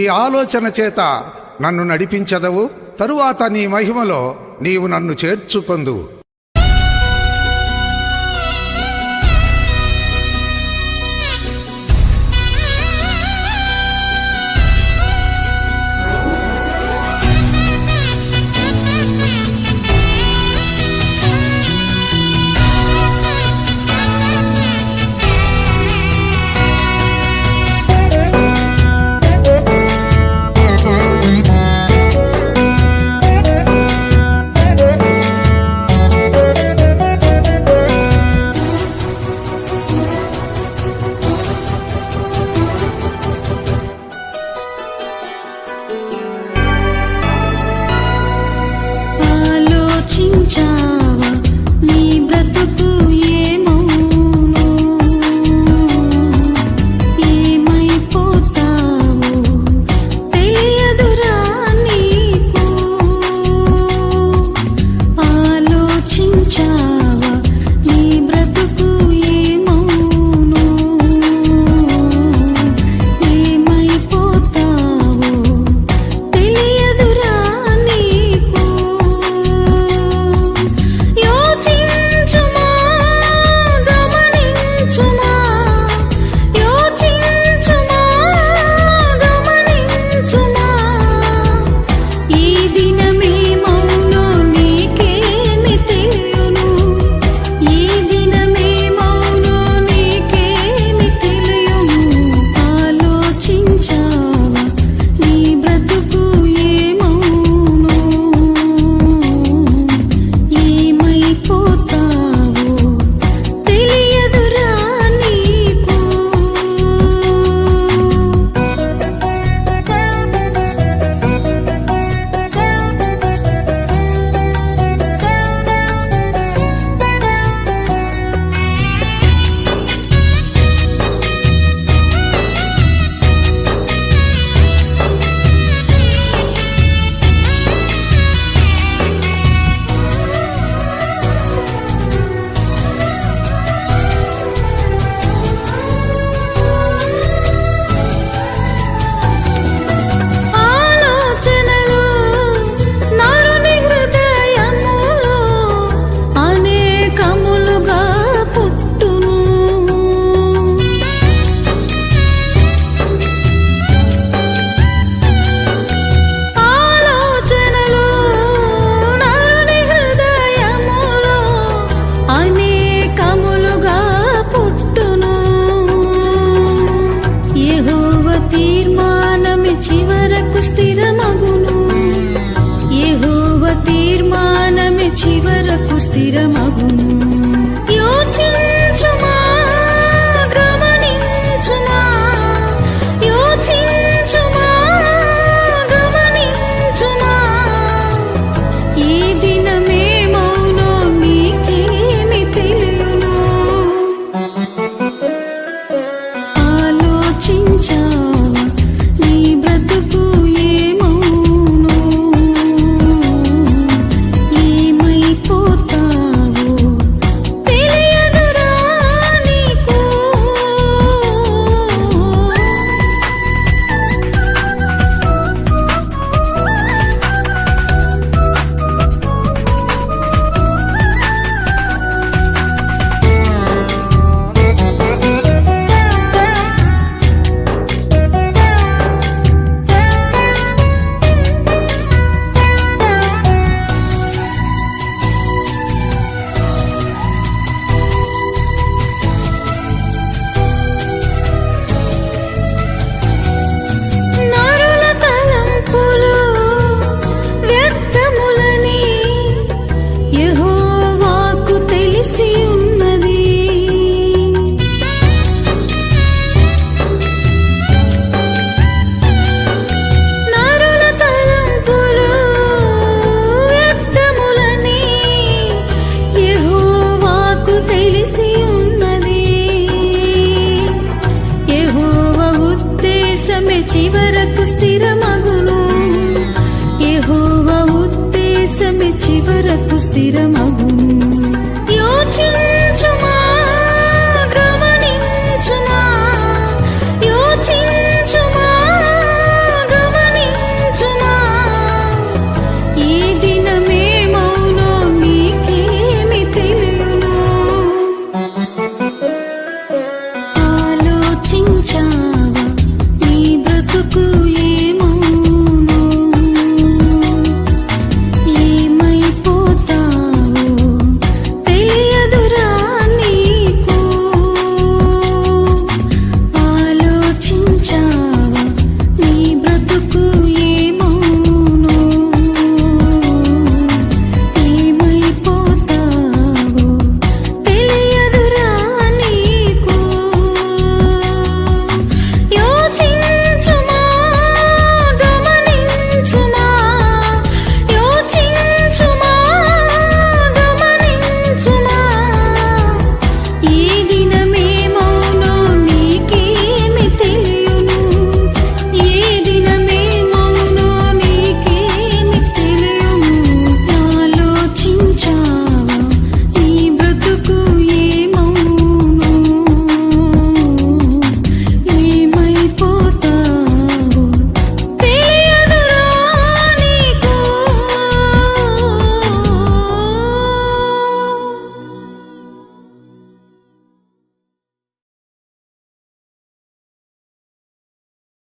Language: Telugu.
ఈ ఆలోచన చేత నన్ను నడిపించదవు తరువాత నీ మహిమలో నీవు నన్ను చేర్చుకొందువు. స్థిరమా? చివరకు స్థిరమగును. యహోవ ఉద్దేశమే చివరకు స్థిరమగు.